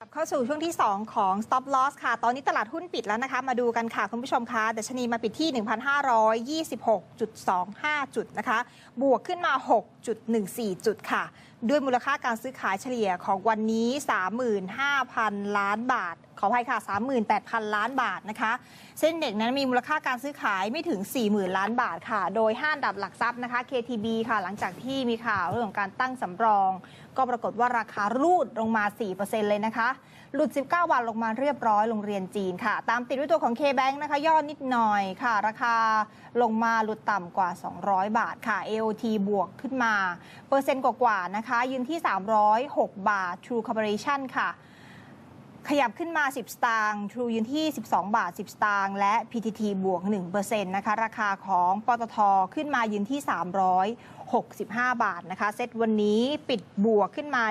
กลับเข้าสู่ช่วงที่ 2 ของ stop loss ค่ะ ตอนนี้ตลาดหุ้นปิดแล้วนะคะ มาดูกันค่ะ คุณผู้ชมคะดัชนีมาปิดที่ 1,526.25 จุดนะคะ บวกขึ้นมา 6.14 จุดค่ะ ด้วยมูลค่าการซื้อขายเฉลี่ยของวันนี้ 35,000 ล้านบาท ขออภัยค่ะ 38,000 ล้านบาทนะคะเส้นเด็กนั้นมีมูลค่าการซื้อขายไม่ถึง 40,000 ล้านบาทค่ะ โดยห้าอันดับหลักทรัพย์นะคะ KTB ค่ะหลังจากที่มีข่าวเรื่องของการตั้งสำรอง ก็ปรากฏว่าราคารูดลงมา 4%เลยนะคะหลุด 19 วันลงมาเรียบร้อยโรงเรียนจีนค่ะ ตามติดด้วยตัวของ K-Bank นะคะย่อนิดหน่อยค่ะ ราคาลงมาหลุดต่ำกว่า 200 บาทค่ะ AOT บวกขึ้นมา เปอร์เซ็นต์กว่าๆนะคะ ยืนที่ 306 บาท True Corporation ค่ะ ขยับขึ้นมา 10 สตางค์ True ยืนที่ 12 บาท 10 สตางค์และ PTT บวก1%นะคะ ราคาของปตทขึ้นมายืนที่ 365 บาทนะคะ เซตวันนี้ปิดบวกขึ้นมา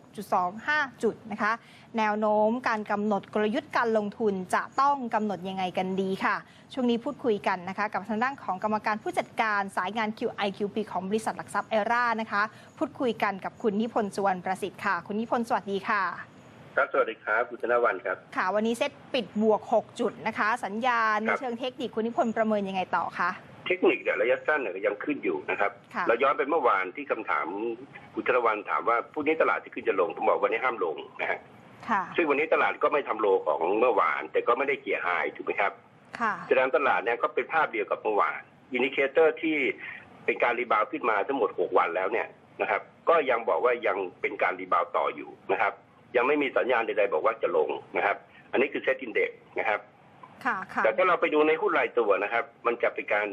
1526.25 จุดนะคะ แนวโน้มการกำหนดกลยุทธ์การลงทุนจะต้องกำหนดยังไงกันดีค่ะ ช่วงนี้พูดคุยกันนะคะ กับทางด้านของกรรมการผู้จัดการสายงาน QIQP ของบริษัทหลักทรัพย์เอร่านะคะ พูดคุยกันกับคุณนิพนธ์สุวรรณประสิทธิ์ค่ะ คุณนิพนธ์สวัสดีค่ะ ครับ สวัสดีครับ คุณธนวันครับ ค่ะ วันนี้เซตปิดบวก 6 จุดนะคะ สัญญาณในครับเชิงเทคนิคคุณนิพนธ์ประเมินยังไงต่อคะ เทคนิคเนี่ยระยะสั้นเนี่ยยังขึ้นอยู่นะครับค่ะเราย้อนไปเมื่อวานที่คำถามคุณธนวันถามว่าพรุ่งนี้ตลาดจะขึ้นจะลง ผมบอกวันนี้ห้ามลงนะฮะค่ะซึ่งวันนี้ตลาดก็ไม่ทำโลของเมื่อวาน แต่ก็ไม่ได้เกี่ยหายถูกไหมครับค่ะแสดงตลาดเนี่ยก็เป็นภาพเดียวกับเมื่อวาน อินดิเคเตอร์ที่เป็นการรีบาวด์ขึ้นมาทั้งหมด 6 วันแล้วเนี่ยนะครับ ก็ยังบอกว่ายังเป็นการรีบาวด์ต่ออยู่นะครับ ยังไม่มีสัญญาณใดๆบอกว่าจะลงนะครับ อันนี้คือเซตอินเด็กนะครับค่ะค่ะแต่ถ้าเราไปดูในหุ้นรายตัวนะครับ มันจะเป็นการ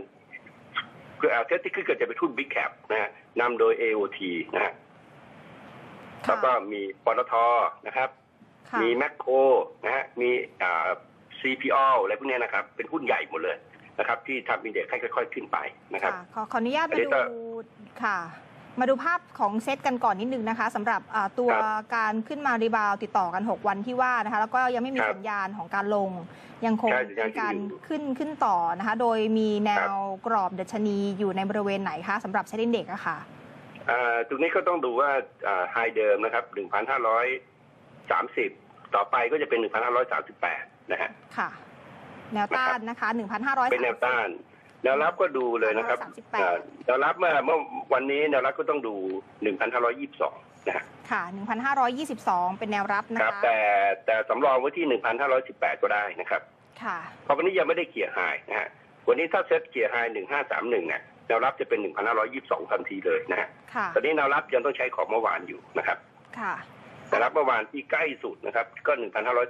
คือเอาเซตที่ขึ้นก็จะเป็นหุ้นบิ๊กแคปนะฮะนำโดย AOT นะฮะค่ะแล้วก็มีปตทนะครับค่ะมีแมคโครนะฮะมีอ่า CPO อะไรพวกเนี้ยนะครับ เป็นหุ้นใหญ่หมดเลยนะครับ ที่ทำอินเด็กซ์ให้ค่อย ๆ ขึ้นไปนะครับค่ะขอขออนุญาตอัมานนี้ดูก็ค่ะ มาดูภาพของเซตกันก่อนนิดนึงนะคะสำหรับอ่าตัวครับการขึ้นมารีบาวด์ติดต่อกัน 6 วันที่ว่านะคะแล้วก็ยังไม่มีครับสัญญาณของการลง ยังคงใช่สัญญาณมีการขึ้นอยู่ขึ้นขึ้นต่อนะคะ โดยมีแนครัวบกรอบดัชนีอยู่ในบริเวณไหนคะสำหรับเซตอินเด็กอะค่ะอ่าตรงนี้ก็ต้องดูว่าไฮเดิมนะครับ 1,530 ต่อไปก็จะเป็น 1,538 นะฮะค่ะ แนวต้านนะคะ 1,500เป็นแนวต้าน แนวรับก็ดูเลยนะครับ138อ่าแนวรับเมื่อเมื่อวันนี้แนวรับก็ต้องดู 1,522 นะฮะค่ะ 1,522 เป็นแนวรับนะครับคะแต่แต่สำรองไว้ที่ 1,518 ก็ได้นะครับ ค่ะเพราะวันนี้ยังไม่ได้เขี่ยร์ไฮนะฮะวันนี้ถ้าเซ็ตเขี่ยร์ไฮ1531เนี่ยแนวรับจะเป็น 1,522 ทันทีเลยนะฮะค่ะตอนนี้แนวรับยังต้องใช้ของเมื่อวานอยู่นะครับ ค่ะแนวรับเมื่อวานที่ใกล้สุดนะครับ ก็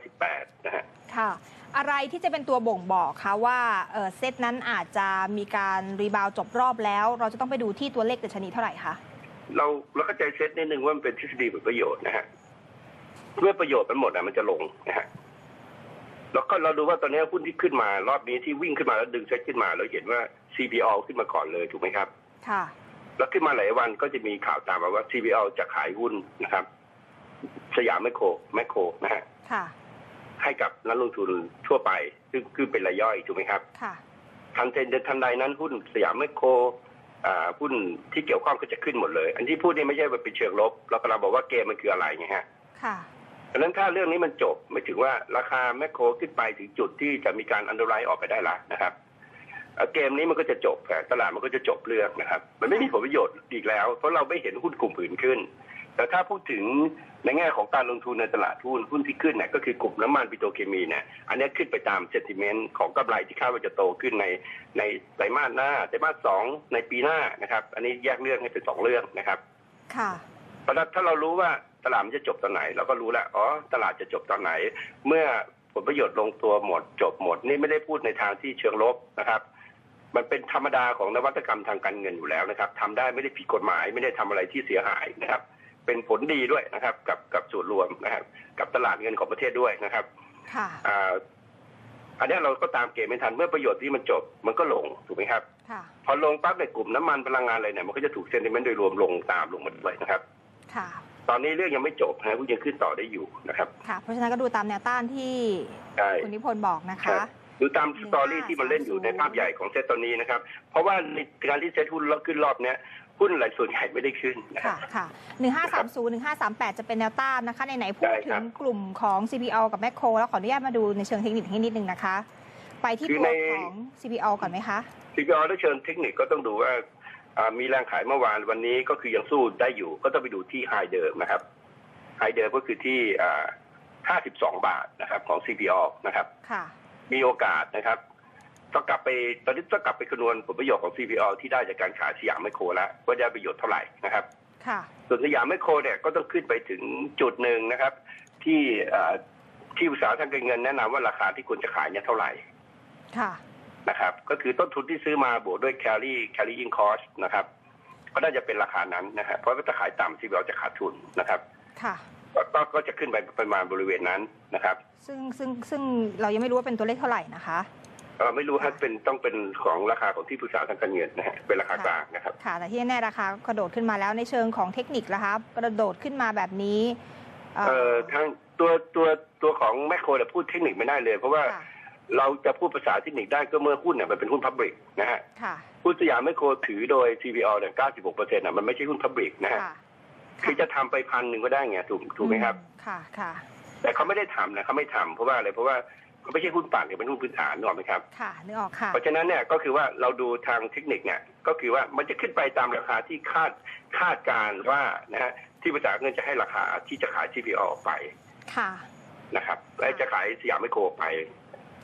1,518 นะฮะ ค่ะ อะไรที่จะเป็นตัวบ่งบอกคะว่าเอ่อเซตนั้นอาจจะมีการรีบาวด์จบรอบแล้ว เราจะต้องไปดูที่ตัวเลขดัชนีเท่าไหร่คะเราเราเข้าใจเซตนิดนึงว่ามันเป็นทฤษฎีผลประโยชน์นะฮะเมื่อประโยชน์มันหมดอะมันจะลงนะฮะแล้วก็เราดูว่าตอนนี้หุ้นที่ขึ้นมารอบนี้ที่วิ่งขึ้นมาแล้วดึงเซตขึ้นมา เราเห็นว่า CPO ขึ้นมาก่อนเลยถูกไหมครับ ค่ะ แล้วขึ้นมาหลายวันก็จะมีข่าวตามมาว่า CPO จะขายหุ้นนะครับ สยามแมคโครแมคโครนะฮะค่ะ ให้กับนักลงทุนทั่วไป ซึ่งคือเป็นรายย่อยถูกไหมครับค่ะทันเทนทันใดนั้นหุ้นสยามแมคโครอ่าหุ้นที่เกี่ยวข้องก็จะขึ้นหมดเลย อันที่พูดนี่ไม่ใช่ว่าเป็นเชิงลบ เรากำลังบอกว่าเกมมันคืออะไรไงฮะค่ะดังนั้นถ้าเรื่องนี้มันจบไม่ถึงว่าราคาแมคโครขึ้นไปถึงจุดที่จะมีการอันดรายออกไปได้ละนะครับ เอ่อเกมนี้มันก็จะจบค่ะตลาดมันก็จะจบเรื่องนะครับ มันไม่มีผลประโยชน์อีกแล้ว เพราะเราไม่เห็นหุ้นกลุ่มอื่นขึ้น แต่ถ้าพูดถึงในแง่ของการลงทุนในตลาดหุ้นหุ้นที่ขึ้นเนี่ยก็คือกลุ่มน้ำมันปิโตรเคมีเนี่ยอันนี้ขึ้นไปตามเซนติเมนต์ของกำไรที่คาดว่าจะโตขึ้นในในไตรมาสหน้าไตรมาสสองในปีหน้านะครับ อันนี้แยกเรื่องให้เป็นสองเรื่องนะครับค่ะเพราะฉะนั้นถ้าเรารู้ว่าตลาดมันจะจบตอนไหน เราก็รู้แล้วอ๋อตลาดจะจบตอนไหน เมื่อผลประโยชน์ลงตัวหมดจบหมด นี่ไม่ได้พูดในทางที่เชิงลบนะครับ มันเป็นธรรมดาของนวัตกรรมทางการเงินอยู่แล้วนะครับทำได้ไม่ได้ผิดกฎหมาย ไม่ได้ทำอะไรที่เสียหายนะครับ เป็นผลดีด้วยนะครับ กับกับส่วนรวมนะครับกับตลาดเงินของประเทศด้วยนะครับค่ะอ่าอันนี้เราก็ตามเกมไม่ทันเมื่อประโยชน์ที่มันจบมันก็ลงถูกไหมครับค่ะพอลงปั๊บในกลุ่มน้ำมันพลังงานอะไรเนี่ยมันก็จะถูกเซนติเมนต์โดยรวมลงตามลงมาด้วยนะครับค่ะตอนนี้เรื่องยังไม่จบนะหุ้นยังขึ้นต่อได้อยู่นะครับ ค่ะ เพราะฉะนั้นก็ดูตามแนวต้านที่ใช่คุณนิพนธ์บอกนะครัคะบ ดูตามสตอรี่ที่มันเล่นอยู่ในภาพใหญ่ของเซตตอนนี้นะครับ เพราะว่าในการที่เซตหุ้นขึ้นรอบเนี้ยหุ้นหลายส่วนใหญ่ไม่ได้ขึ้นนะค่ะค่ะ1530 1538จะเป็นแนวต้านนะคะไหนๆพูดได้ถึครังบกลุ่มของ CPO กับแมคโครแล้วขออนุญาตมาดูในเชิงเทคนิคให้นิดนึงนะคะ ไปที่คือตัวในของ CPO ก่อนไหมคะ CPO ถ้าเชิญเทคนิคก็ต้องดูว่าอ่ามีแรงขายเมื่อวานวันนี้ก็คือยังสู้ได้อยู่ ก็ต้องไปดูที่ไฮเดิมนะครับไฮเดิมก็คือที่อ่า52 บาทนะครับของ CPO นะครับ ค่ะ มีโอกาสนะครับต้องกลับไปตอนนี้ต้องกลับไปคำนวณผลประโยชน์ของ CPO ที่ได้จากการขายสยามไมโครแล้วว่าได้ประโยชน์เท่าไหร่นะครับค่ะส่วนสยามไมโครเนี่ยก็ต้องขึ้นไปถึงจุดหนึ่งนะครับ ที่เอ่อที่อุตสาหทางการเงินแนะนำว่าราคาที่ควรจะขายเนี่ยเท่าไหร่ค่ะนะครับ ก็คือต้นทุนที่ซื้อมาบวกด้วย carry carrying cost นะครับ ก็น่าจะเป็นราคานั้นนะครับเพราะว่าถ้าขายต่ำ CPO จะขาดทุนนะครับค่ะ ก็ก็ก็จะขึ้นไปประมาณบริเวณนั้นนะครับซึ่งซึ่งซึ่งเรายังไม่รู้ว่าเป็นตัวเลขเท่าไหร่นะคะ เอ่อไม่รู้ฮะเป็นต้องเป็นของราคาของที่ปรึกษาทางการเงินนะฮะเป็นราคากลางนะครับ ค่ะ แต่ที่แน่ๆราคากระโดดขึ้นมาแล้วในเชิงของเทคนิคนะคะกระโดดขึ้นมาแบบนี้เอ่อ เอ่อทางตัวตัวตัวของแมคโครเนี่ยพูดเทคนิคไม่ได้เลย เพราะว่าค่ะ เราจะพูดภาษาเทคนิคได้ก็เมื่อหุ้นเนี่ยมันเป็นหุ้นพับบิกนะฮะค่ะหุ้นสยามแมคโครถือโดย CPO เนี่ย96เปอร์เซ็นต์อะมันไม่ใช่หุ้นพับบิกนะฮะ ค่ะ คือจะทำไปพันหนึ่งก็ได้ไงถูกถูกไหมครับอืค่ะค่ะ แต่เขาไม่ได้ทำนะเขาไม่ทำเพราะว่าอะไรเพราะว่าเขาไม่ใช่หุ้นปั่นเนี่ยเป็นหุ้นพื้นฐานนึกออกไหมครับค่ะนึกออกค่ะเพราะฉะนั้นเนี่ยก็คือว่าเราดูทางเทคนิคเนี่ยก็คือว่ามันจะขึ้นไปตามราคาที่คาดคาดการณ์ว่านะฮะที่ภาษาเงินจะให้ราคาที่จะขาย CPO ออกไปค่ะนะครับ และจะขายสยามไมโครออกไป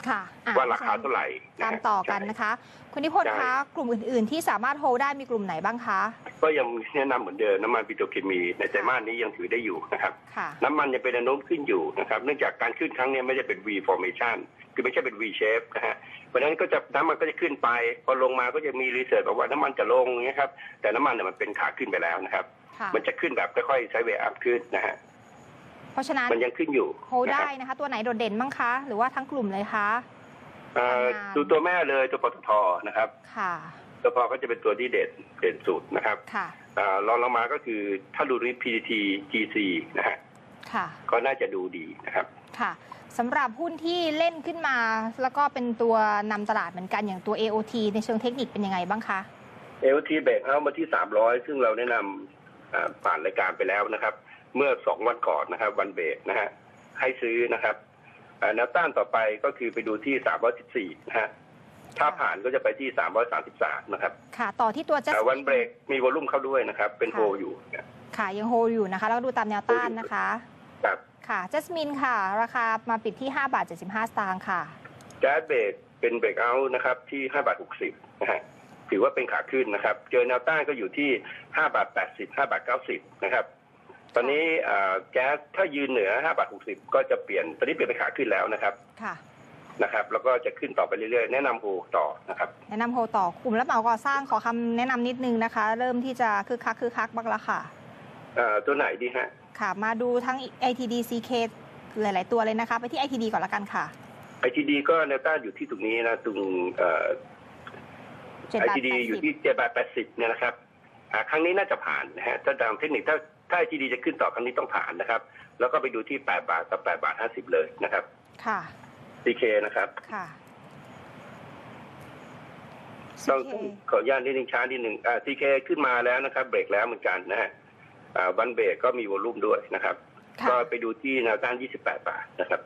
ค่ะอะว่าราคาเท่าไหร่นะตามฮะต่อกันใช่นะคะ คุณนิพนธ์ใช่คะกลุ่มอื่น ๆ ที่สามารถโฮได้มีกลุ่มไหนบ้างคะ ก็ยังแนะนำเหมือนเดิมน้ำมันปิโตรเคมี ในไตรมาสนี้ยังถือได้อยู่นะครับค่ะน้ำมันยังเป็นแนวโน้มขึ้นอยู่นะครับ เนื่องจากการขึ้นครั้งเนี้ยไม่ได้เป็น V formation คือไม่ใช่เป็น V shape นะฮะเพราะฉะนั้นก็จะน้ำมันก็จะขึ้นไป พอลงมาก็จะมีรีเสิร์ชบอกว่าน้ำมันจะลงเงี้ยครับแต่น้ำมันเนี่ยมันเป็นขาขึ้นไปแล้วนะครับค่ะมันจะขึ้นแบบค่อยๆใช้เวอัพขึ้นนะฮะ เพราะฉะนั้นมันยังขึ้นอยู่โฮได้นะคะ ตัวไหนโดดเด่นบ้างคะ หรือว่าทั้งกลุ่มเลยคะเอ่อทำงานดูตัวแม่เลยตัวปตทนะครับ ค่ะตัวพอก็จะเป็นตัวที่เด่นเด่นสุดนะครับค่ะเอ่อรองลงมาก็คือถ้าดูที่ PTT GC นะฮะค่ะก็น่าจะดูดีนะครับค่ะสำหรับหุ้นที่เล่นขึ้นมา แล้วก็เป็นตัวนำตลาดเหมือนกันอย่างตัว AOT ในเชิงเทคนิคเป็นยังไงบ้างคะเอลทีเบรกเอามาที่สามร้อยซึ่งเราแนะนำอ่าผ่านรายการไปแล้วนะครับ เมื่อสองวันก่อนนะครับ วันเบรกนะฮะให้ซื้อนะครับอ่าแนวต้านต่อไปก็คือไปดูที่สามร้อยสิบสี่นะฮะถ้าผ่านก็จะไปที่สามร้อยสามสิบสามนะครับ ค่ะ ต่อที่ตัวอ่า Jasmine วันเบรกมีวอลุ่มเข้าด้วยนะครับ เป็นค่ะโฮอยู่นะค่ะยังโฮอยู่นะคะ แล้วก็ดูตามแนวต้านนะคะครับค่ะ Jasmine ค่ะ ราคามาปิดที่5บาท75สตางค์ค่ะแจ๊สเบรกเป็นเบรกเอาท์นะครับที่ห้าบาทหกสิบนะฮะถือว่าเป็นขาขึ้นนะครับ เจอแนวต้านก็อยู่ที่ห้าบาทแปดสิบห้าบาทเก้าสิบนะครับ ตอนนี้อ่าแก๊สถ้ายืนเหนือ5บาท60 ก็จะเปลี่ยนตอนนี้เปลี่ยนเป็นขาขึ้นแล้วนะครับค่ะนะครับ แล้วก็จะขึ้นต่อไปเรื่อยๆ แนะนำโฮต่อนะครับ แนะนำโฮต่อกลุ่มรับเหมาก่อสร้างขอคำแนะนำนิดนึงนะคะ เริ่มที่จะคึกคักคึกคักบ้างละค่ะ เอ่อตัวไหนดีฮะ ค่ะ มาดูทั้ง ITD CK หลาย ๆ ตัวเลยนะคะ ไปที่ ITD ก่อนละกันค่ะ ITD ก็แนวต้านอยู่ที่ตรงนี้นะตรงเอ่อ7บาท ITD อยู่ที่7บาท80เนี่ยนะครับอ่าครั้งนี้น่าจะผ่านนะฮะถ้าตามเทคนิคถ้า ถ้า ITD จะขึ้นต่อครั้งนี้ต้องผ่านนะครับ แล้วก็ไปดูที่ 8 บาทกับ 8 บาท 50 เลยนะครับ80ค่ะ CK นะครับ ค่ะ ต้อง CK ขออนุญาตนิดนึงช้านิดนึงอ่า CK ขึ้นมาแล้วนะครับ เบรกแล้วเหมือนกันนะฮะอ่าวันเบรกก็มีวอลุ่มด้วยนะครับ ค่ะ ก็ไปดูที่แนวต้าน 28 บาทนะครับ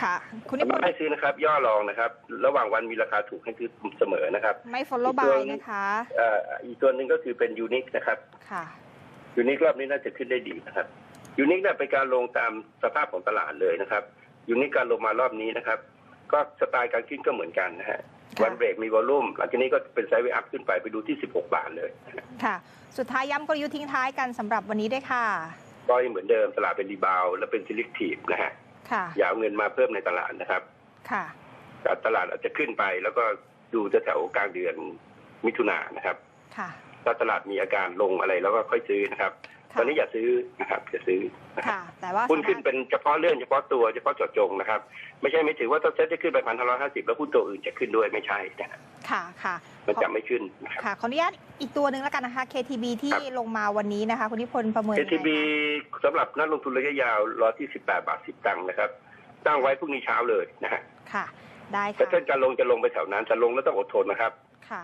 ค่ะ คุณนิพนให้ธ์ซื้อนะครับ ย่อรองนะครับ ระหว่างวันมีราคาถูกให้ซื้อเสมอนะครับ ไม่ follow อีกตัว by นะคะ เอ่ออีกตัวหนึ่งก็คือเป็นยูนิคนะครับ ค่ะ ยูนิครอบนี้น่าจะขึ้นได้ดีนะครับยูนิคเนี่ยเป็นการลงตามสภาพของตลาดเลยนะครับยูนิคการลงมารอบนี้นะครับ ก็สไตล์การขึ้นก็เหมือนกันนะฮะค่ะวันเบรกมีวอลลุ่มหลังจากนี้ก็เป็นไซด์เวย์อัพขึ้นไปไปดูที่ 16 บาทเลย ค่ะ สุดท้ายย้ำกลยุทธ์ทิ้งท้ายกันสำหรับวันนี้ด้วยค่ะ ก็ยังเหมือนเดิมตลาดเป็นรีบาวด์และเป็นซิลิคทีฟนะฮะค่ะ อย่าเอาเงินมาเพิ่มในตลาดนะครับ ค่ะแต่ตลาดอาจจะขึ้นไปแล้วก็ดูแถวๆกลางเดือนมิถุนายนนะครับ ค่ะ ถ้าตลาดมีอาการลงอะไรแล้วก็ค่อยซื้อนะครับค่ะตอนนี้อย่าซื้อนะครับอย่าซื้อนะครับค่ะแต่ว่าหุ้นขึ้นเป็นเฉพาะเรื่องเฉพาะตัวเฉพาะเจาะจงนะครับ ไม่ใช่ไม่ถือว่าถ้าเซ็ตจะขึ้นไปพันห้าร้อยห้าสิบแล้วหุ้นตัวอื่นจะขึ้นด้วยไม่ใช่นะค่ะค่ะมันจะไม่ขึ้นนะครับค่ะขออนุญาตอีกตัวหนึ่งแล้วกันนะคะ KTB ที่ครับลงมาวันนี้นะคะคุณนิพนธ์ประเมินยังไง KTB คะสำหรับนักลงทุนระยะยาวรอที่สิบแปดบาทสิบตังค์นะครับตั้งไว้พรุ่งนี้เช้าเลยนะฮะค่ะ ได้แต่ค่ะถ้าจะลงจะลงไปแถวนั้นจะลงแล้วต้องอดทนนะครับ ค่ะ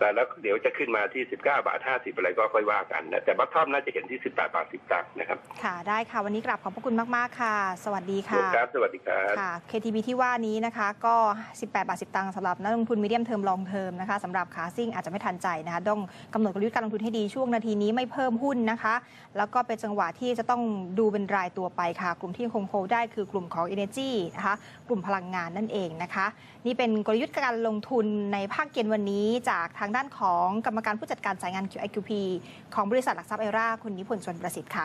แต่แล้วเดี๋ยวจะขึ้นมาที่ 19 บาท 50 อะไรก็ค่อยว่ากันนะแต่บัตทอมน่าจะเห็นที่ 18 บาท 10ตังค์นะครับ ค่ะ ได้ค่ะ วันนี้กราบขอบพระคุณมาก ๆ ค่ะ สวัสดีค่ะครับ สวัสดีครับค่ะ KTB ที่ว่านี้นะคะก็ 18 บาท 10 ตังค์สำหรับนักลงทุนมีเดียมเทอมลองเทอมนะคะสำหรับขาซิ่งอาจจะไม่ทันใจนะคะต้องกำหนดกลยุทธ์การลงทุนให้ดีช่วงนาทีนี้ไม่เพิ่มหุ้นนะคะ แล้วก็เป็นจังหวะที่จะต้องดูเป็นรายตัวไปค่ะ กลุ่มที่ยังคงโฮได้คือกลุ่มของ Energy นะคะกลุ่มพลังงานนั่นเองนะคะ นี่เป็นกลยุทธ์การลงทุนในภาคเย็นวันนี้จากทางด้านของกรรมการผู้จัดการสายงาน QIQP ของบริษัทหลักทรัพย์เอราคุณนิพนธ์ชวนประสิทธิ์ค่ะ